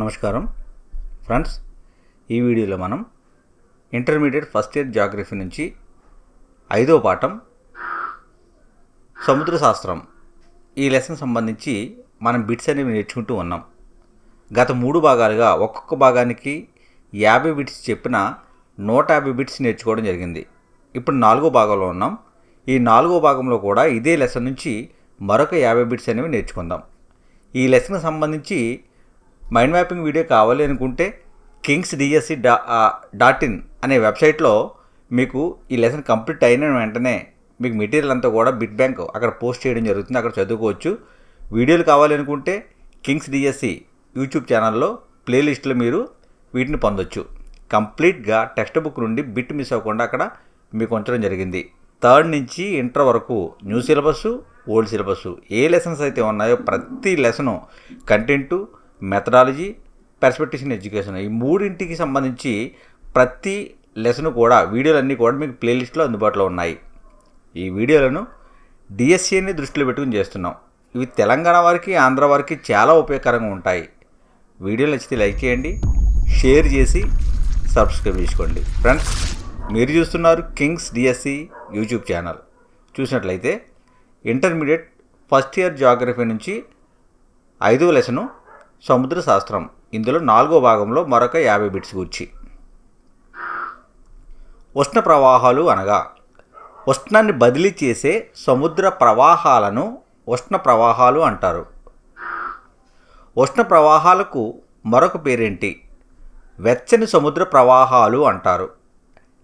నమస్కారం. ఫ్రెండ్స్ ఈ వీడియోలో మనం ఇంటర్మీడియట్ ఫస్ట్ ఇయర్ జాగ్రఫీ నుంచి ఐదో పాఠం సముద్ర శాస్త్రం ఈ లెసన్ సంబంధించి మనం బిట్స్ అనేవి నేర్చుకుంటూ ఉన్నాం. గత మూడు భాగాలుగా ఒక్కొక్క భాగానికి యాభై బిట్స్ చెప్పిన నూట యాభై బిట్స్ నేర్చుకోవడం జరిగింది. ఇప్పుడు నాలుగో భాగంలో ఉన్నాం. ఈ నాలుగో భాగంలో కూడా ఇదే లెసన్ నుంచి మరొక యాభై బిట్స్ అనేవి నేర్చుకుందాం. ఈ లెసన్కి సంబంధించి మైండ్ మ్యాపింగ్ వీడియో కావాలి అనుకుంటే కింగ్స్ డిఎస్సి డా డాట్ ఇన్ అనే వెబ్సైట్లో మీకు ఈ లెసన్ కంప్లీట్ అయిన వెంటనే మీకు మెటీరియల్ అంతా కూడా బిట్ బ్యాంక్ అక్కడ పోస్ట్ చేయడం జరుగుతుంది అక్కడ చదువుకోవచ్చు. వీడియోలు కావాలి అనుకుంటే కింగ్స్ డిఎస్సి యూట్యూబ్ ఛానల్లో ప్లేలిస్ట్లో మీరు వీటిని పొందొచ్చు. కంప్లీట్గా టెక్స్ట్ బుక్ నుండి బిట్ మిస్ అవ్వకుండా అక్కడ మీకు ఉంచడం జరిగింది. థర్డ్ నుంచి ఇంటర్ వరకు న్యూ సిలబస్ ఓల్డ్ సిలబస్ ఏ లెసన్స్ అయితే ఉన్నాయో ప్రతి lesson content methodology perspective education ఈ మూడింటికి సంబంధించి ప్రతి లెసన్ కూడా వీడియోలన్నీ కూడా మీకు ప్లేలిస్ట్లో అందుబాటులో ఉన్నాయి. ఈ వీడియోలను డిఎస్సిని దృష్టిలో పెట్టుకుని చేస్తున్నాం. ఇవి తెలంగాణ వారికి ఆంధ్ర వారికి చాలా ఉపయోగకరంగా ఉంటాయి. వీడియో నచ్చితే లైక్ చేయండి షేర్ చేసి సబ్స్క్రైబ్ చేసుకోండి. ఫ్రెండ్స్ మీరు చూస్తున్నారు కింగ్స్ డిఎస్సి యూట్యూబ్ ఛానల్. చూసినట్లయితే ఇంటర్మీడియట్ ఫస్ట్ ఇయర్ జాగ్రఫీ నుంచి ఐదవ లెసను సముద్ర శాస్త్రం. ఇందులో నాలుగో భాగంలో మరొక యాభై బిట్స్ గురించి. ఉష్ణ ప్రవాహాలు అనగా ఉష్ణాన్ని బదిలీ చేసే సముద్ర ప్రవాహాలను ఉష్ణ ప్రవాహాలు అంటారు. ఉష్ణ ప్రవాహాలకు మరొక పేరేంటి? వెచ్చని సముద్ర ప్రవాహాలు అంటారు.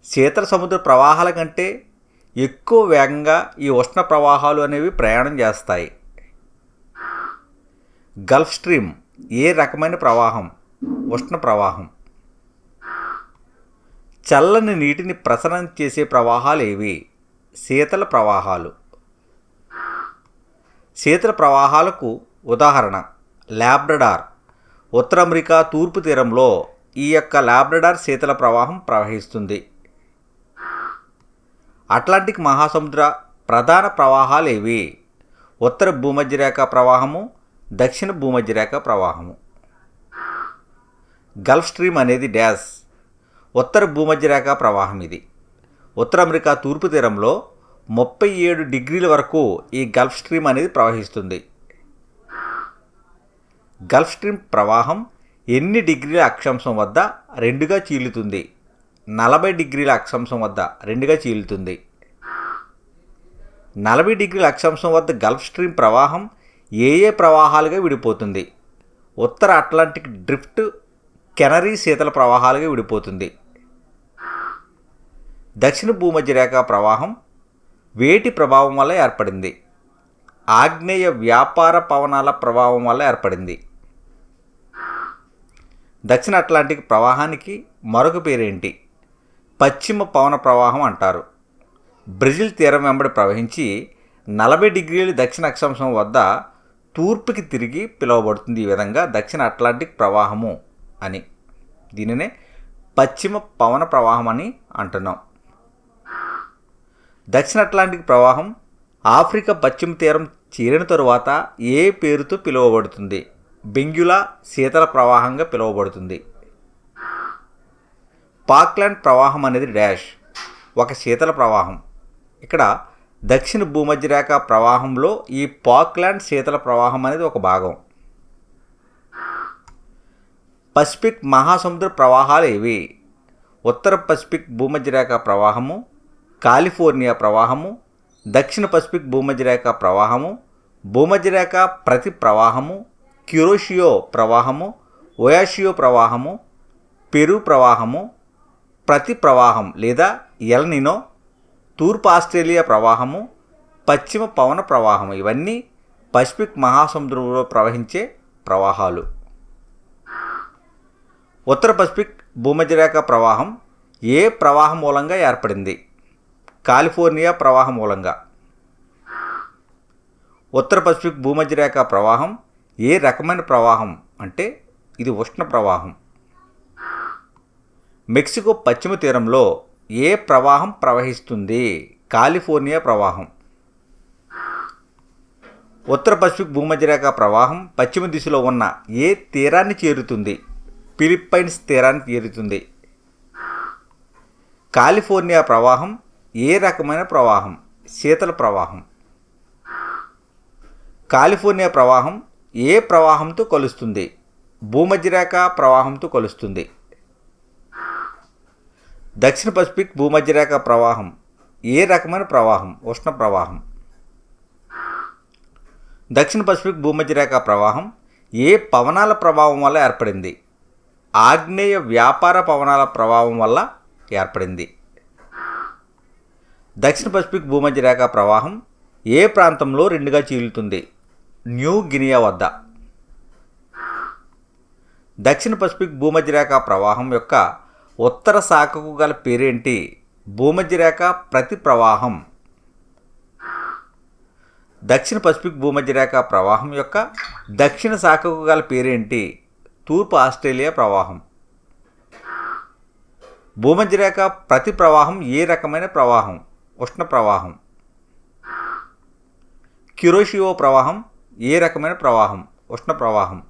శీతల సముద్ర ప్రవాహాల కంటే ఎక్కువ వేగంగా ఈ ఉష్ణ ప్రవాహాలు అనేవి ప్రయాణం చేస్తాయి. గల్ఫ్ స్ట్రీమ్ ఏ రకమైన ప్రవాహం? ఉష్ణ ప్రవాహం. చల్లని నీటిని ప్రసరణ చేసే ప్రవాహాలు ఏవి? శీతల ప్రవాహాలు. శీతల ప్రవాహాలకు ఉదాహరణ ల్యాబ్రడార్ ఉత్తర అమెరికా తూర్పు తీరంలో ఈ యొక్క ల్యాబ్రడార్ శీతల ప్రవాహం ప్రవహిస్తుంది. అట్లాంటిక్ మహాసముద్ర ప్రధాన ప్రవాహాలు ఏవి? ఉత్తర భూమధ్యరేఖ ప్రవాహము దక్షిణ భూమధ్యరేఖ ప్రవాహము. గల్ఫ్ స్ట్రీమ్ అనేది డ్యాష్ ఉత్తర భూమధ్యరేఖ ప్రవాహం ఇది. ఉత్తర అమెరికా తూర్పు తీరంలో ముప్పై ఏడు డిగ్రీల వరకు ఈ గల్ఫ్ స్ట్రీమ్ అనేది ప్రవహిస్తుంది. గల్ఫ్ స్ట్రీమ్ ప్రవాహం ఎన్ని డిగ్రీల అక్షాంశం వద్ద రెండుగా చీలుతుంది? నలభై డిగ్రీల అక్షాంశం వద్ద రెండుగా చీలుతుంది. నలభై డిగ్రీల అక్షాంశం వద్ద గల్ఫ్ స్ట్రీమ్ ప్రవాహం ఏ ఏ ప్రవాహాలుగా విడిపోతుంది? ఉత్తర అట్లాంటిక్ డ్రిఫ్ట్ కెనరీ శీతల ప్రవాహాలుగా విడిపోతుంది. దక్షిణ భూమధ్యరేఖ ప్రవాహం వేటి ప్రభావం వల్ల ఏర్పడింది? ఆగ్నేయ వ్యాపార పవనాల ప్రభావం వల్ల ఏర్పడింది. దక్షిణ అట్లాంటిక్ ప్రవాహానికి మరొక పేరేంటి? పశ్చిమ పవన ప్రవాహం అంటారు. బ్రెజిల్ తీరం వెంబడి ప్రవహించి నలభై డిగ్రీలు దక్షిణ అక్షాంశం వద్ద తూర్పుకి తిరిగి పిలువబడుతుంది ఈ విధంగా దక్షిణ అట్లాంటిక్ ప్రవాహము అని. దీనినే పశ్చిమ పవన ప్రవాహం అని అంటున్నాం. దక్షిణ అట్లాంటిక్ ప్రవాహం ఆఫ్రికా పశ్చిమ తీరం చేరిన తరువాత ఏ పేరుతో పిలువబడుతుంది? బెంగ్యులా శీతల ప్రవాహంగా పిలువబడుతుంది. పాక్లాండ్ ప్రవాహం అనేది డాష్ ఒక శీతల ప్రవాహం. ఇక్కడ దక్షిణ భూమధ్యరేఖ ప్రవాహంలో ఈ పాక్లాండ్ శీతల ప్రవాహం అనేది ఒక భాగం. పసిఫిక్ మహాసముద్ర ప్రవాహాలు ఏవి? ఉత్తర పసిఫిక్ భూమధ్యరేఖ ప్రవాహము కాలిఫోర్నియా ప్రవాహము దక్షిణ పసిఫిక్ భూమధ్యరేఖ ప్రవాహము భూమధ్యరేఖ ప్రతి ప్రవాహము క్యూరోషియో ప్రవాహము ఒయాషియో ప్రవాహము పెరు ప్రవాహము ప్రతి ప్రవాహం లేదా ఎల్నినో తూర్పు ఆస్ట్రేలియా ప్రవాహము పశ్చిమ పవన ప్రవాహం ఇవన్నీ పసిఫిక్ మహాసముద్రంలో ప్రవహించే ప్రవాహాలు. ఉత్తర పసిఫిక్ భూమధ్యరేఖ ప్రవాహం ఏ ప్రవాహం మూలంగా ఏర్పడింది? కాలిఫోర్నియా ప్రవాహం మూలంగా. ఉత్తర పసిఫిక్ భూమధ్యరేఖ ప్రవాహం ఏ రకమైన ప్రవాహం అంటే ఇది ఉష్ణ ప్రవాహం. మెక్సికో పశ్చిమ తీరంలో ఏ ప్రవాహం ప్రవహిస్తుంది? కాలిఫోర్నియా ప్రవాహం. ఉత్తర పసిఫిక్ భూమధ్యరేఖ ప్రవాహం పశ్చిమ దిశలో ఉన్న ఏ తీరాన్ని చేరుతుంది? ఫిలిప్పైన్స్ తీరాన్ని చేరుతుంది. కాలిఫోర్నియా ప్రవాహం ఏ రకమైన ప్రవాహం? శీతల ప్రవాహం. కాలిఫోర్నియా ప్రవాహం ఏ ప్రవాహంతో కలుస్తుంది? భూమధ్యరేఖ ప్రవాహంతో కలుస్తుంది. దక్షిణ పసిఫిక్ భూమధ్యరేఖ ప్రవాహం. ఏ రకమైన ప్రవాహం? ఉష్ణ ప్రవాహం. దక్షిణ పసిఫిక్ భూమధ్యరేఖ ప్రవాహం ఏ పవనాల ప్రభావం వల్ల ఏర్పడింది? ఆగ్నేయ వ్యాపార పవనాల ప్రభావం వల్ల ఏర్పడింది. దక్షిణ పసిఫిక్ భూమధ్యరేఖ ప్రవాహం ఏ ప్రాంతంలో రెండుగా చీలుతుంది? న్యూ గినియా వద్ద. దక్షిణ పసిఫిక్ భూమధ్యరేఖ ప్రవాహం యొక్క ఉత్తర శాఖకు గల పేరేంటి? భూమధ్యరేఖ ప్రతి ప్రవాహం. దక్షిణ పసిఫిక్ భూమధ్యరేఖ ప్రవాహం యొక్క దక్షిణ శాఖకు గల పేరేంటి? తూర్పు ఆస్ట్రేలియా ప్రవాహం. భూమధ్యరేఖ ప్రతి ప్రవాహం ఏ రకమైన ప్రవాహం? ఉష్ణ ప్రవాహం. క్యురోషియో ప్రవాహం ఏ రకమైన ప్రవాహం? ఉష్ణ ప్రవాహం.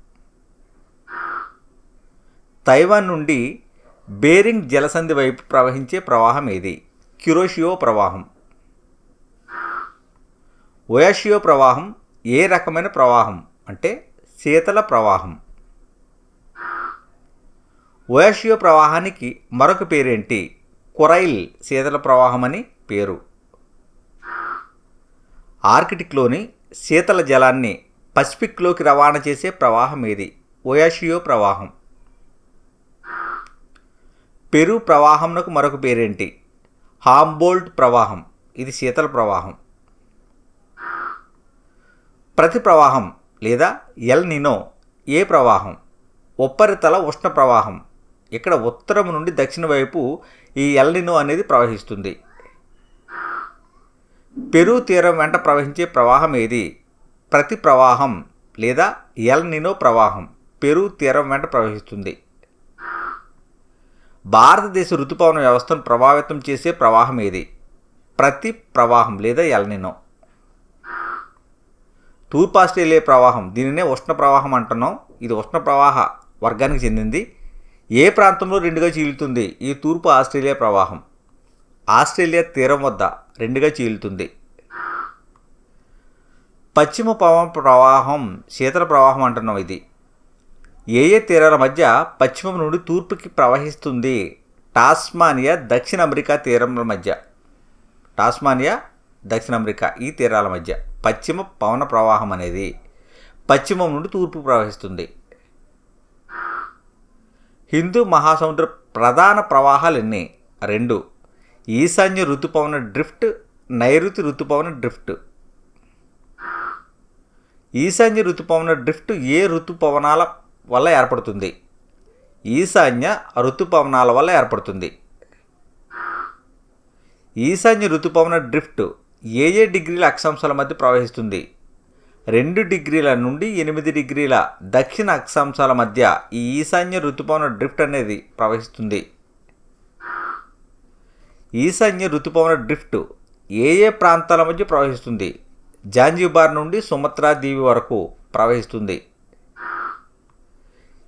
తైవాన్ నుండి బేరింగ్ జలసంధి వైపు ప్రవహించే ప్రవాహం ఏది? క్యురోషియో ప్రవాహం. ఒయాషియో ప్రవాహం ఏ రకమైన ప్రవాహం? అంటే శీతల ప్రవాహం. ఒయాషియో ప్రవాహానికి మరొక పేరేంటి? కొరైల్ శీతల ప్రవాహం అని పేరు. ఆర్కిటిక్లోని శీతల జలాన్ని పసిఫిక్లోకి రవాణా చేసే ప్రవాహం ఏది? ఒయాషియో ప్రవాహం. పెరు ప్రవాహంనకు మరొక పేరేంటి? హాంబోల్ట్ ప్రవాహం. ఇది శీతల ప్రవాహం. ప్రతి ప్రవాహం లేదా ఎల్ నినో ఏ ప్రవాహం? ఉపరితల ఉష్ణ ప్రవాహం. ఇక్కడ ఉత్తరం నుండి దక్షిణ వైపు ఈ ఎల్ నినో అనేది ప్రవహిస్తుంది. పెరు తీరం వెంట ప్రవహించే ప్రవాహం ఏది? ప్రతి ప్రవాహం లేదా ఎల్ నినో ప్రవాహం. పెరు తీరం వెంట ప్రవహిస్తుంది. భారతదేశ ఋతుపవన వ్యవస్థను ప్రభావితం చేసే ప్రవాహం ఏది? ప్రతి ప్రవాహం లేదా ఎల్నినో తూర్పు ఆస్ట్రేలియా ప్రవాహం. దీనినే ఉష్ణ ప్రవాహం అంటున్నాం. ఇది ఉష్ణ ప్రవాహ వర్గానికి చెందింది. ఏ ప్రాంతంలో రెండుగా చీలుతుంది? ఈ తూర్పు ఆస్ట్రేలియా ప్రవాహం. ఆస్ట్రేలియా తీరం వద్ద రెండుగా చీలుతుంది. పశ్చిమ పవన ప్రవాహం శీతల ప్రవాహం అంటున్నాం ఇది. ఏయే తీరాల మధ్య పశ్చిమం నుండి తూర్పుకి ప్రవహిస్తుంది టాస్మానియా దక్షిణ అమెరికా తీరాల మధ్య. టాస్మానియా దక్షిణ అమెరికా ఈ తీరాల మధ్య. పశ్చిమ పవన ప్రవాహం అనేది పశ్చిమం నుండి తూర్పు ప్రవహిస్తుంది. హిందూ మహాసముద్ర ప్రధాన ప్రవాహాలు ఎన్ని? రెండు. ఈశాన్య ఋతుపవన డ్రిఫ్ట్ నైరుతి ఋతుపవన డ్రిఫ్ట్. ఈశాన్య ఋతుపవన డ్రిఫ్ట్ ఏ ఋతుపవనాల వల్ల ఏర్పడుతుంది. ఈశాన్య ఋతుపవనాల వల్ల ఏర్పడుతుంది. ఈశాన్య ఋతుపవన డ్రిఫ్ట్ ఏ ఏ డిగ్రీల అక్షాంశాల మధ్య ప్రవహిస్తుంది? రెండు డిగ్రీల నుండి ఎనిమిది డిగ్రీల దక్షిణ అక్షాంశాల మధ్య ఈ ఈశాన్య ఋతుపవన డ్రిఫ్ట్ అనేది ప్రవహిస్తుంది. ఈశాన్య ఋతుపవన డ్రిఫ్ట్ ఏ ఏ ప్రాంతాల మధ్య ప్రవహిస్తుంది? జాంజిబార్ నుండి సుమత్రా దీవి వరకు ప్రవహిస్తుంది.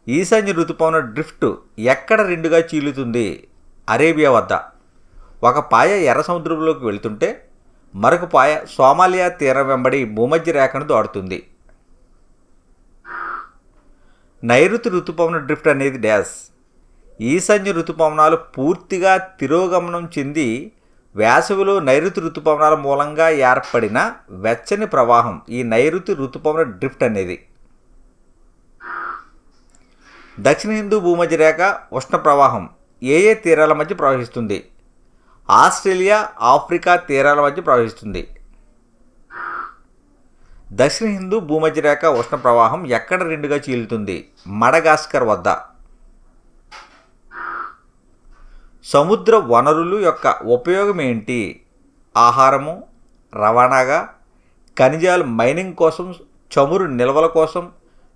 ఈశాన్య ఋతుపవన డ్రిఫ్ట్ ఎక్కడ రెండుగా చీలుతుంది? అరేబియా వద్ద. ఒక పాయ ఎర్ర సముద్రంలోకి వెళుతుంటే మరొక పాయ సోమాలియా తీరం వెంబడి భూమధ్య రేఖను దాడుతుంది నైరుతి ఋతుపవన డ్రిఫ్ట్ అనేది డ్యాష్. ఈశాన్య ఋతుపవనాలు పూర్తిగా తిరోగమనం చెంది వేసవిలో నైరుతి ఋతుపవనాల మూలంగా ఏర్పడిన వెచ్చని ప్రవాహం ఈ నైరుతి ఋతుపవన డ్రిఫ్ట్ అనేది. దక్షిణ హిందూ భూమధ్య రేఖ ఉష్ణ ప్రవాహం. ఏ ఏ తీరాల మధ్య ప్రవహిస్తుంది? ఆస్ట్రేలియా ఆఫ్రికా తీరాల మధ్య ప్రవహిస్తుంది. దక్షిణ హిందూ భూమధ్య రేఖ ఉష్ణ ప్రవాహం ఎక్కడ రెండుగా చీలుతుంది? మడగాస్కర్ వద్ద. సముద్ర వనరులు యొక్క ఉపయోగం ఏంటి? ఆహారము రవాణాగా ఖనిజాలు మైనింగ్ కోసం చమురు నిల్వల కోసం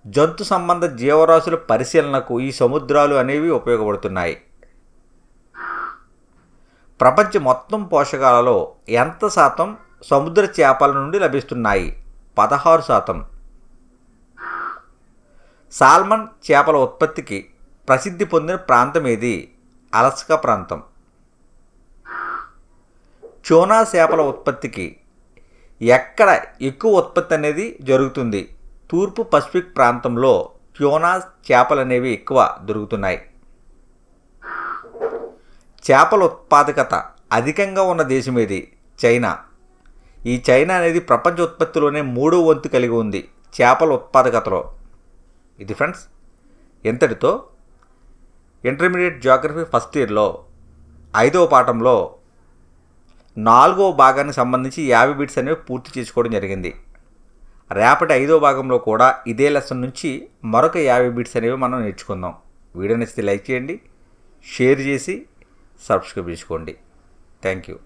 జంతు సంబంధ జీవరాశుల పరిశీలనకు ఈ సముద్రాలు అనేవి ఉపయోగపడుతున్నాయి. ప్రపంచ మొత్తం పోషకాలలో ఎంత శాతం సముద్ర చేపల నుండి లభిస్తున్నాయి? పదహారు శాతం. సాల్మన్ చేపల ఉత్పత్తికి ప్రసిద్ధి పొందిన ప్రాంతం ఏది? అలస్కా ప్రాంతం. చోనా చేపల ఉత్పత్తికి ఎక్కడ ఎక్కువ ఉత్పత్తి అనేది జరుగుతుంది? తూర్పు పసిఫిక్ ప్రాంతంలో ట్యూనాస్ చేపలనేవి ఎక్కువ దొరుకుతున్నాయి. చేపల ఉత్పాదకత అధికంగా ఉన్న దేశం ఏది? చైనా. ఈ చైనా అనేది ప్రపంచ ఉత్పత్తిలోనే మూడో వంతు కలిగి ఉంది చేపల ఉత్పాదకతలో. ఇది ఫ్రెండ్స్ ఎంతటితో? ఇంటర్మీడియట్ జాగ్రఫీ ఫస్ట్ ఇయర్లో ఐదవ పాఠంలో నాలుగవ భాగానికి సంబంధించి యాభై బిట్స్ అనేవి పూర్తి చేసుకోవడం జరిగింది. రేపటి ఐదో భాగంలో కూడా ఇదే లెసన్ నుంచి మరొక యాభై బిట్స్ అనేవి మనం నేర్చుకుందాం. వీడియో నచ్చితే లైక్ చేయండి షేర్ చేసి సబ్స్క్రైబ్ చేసుకోండి. Thank you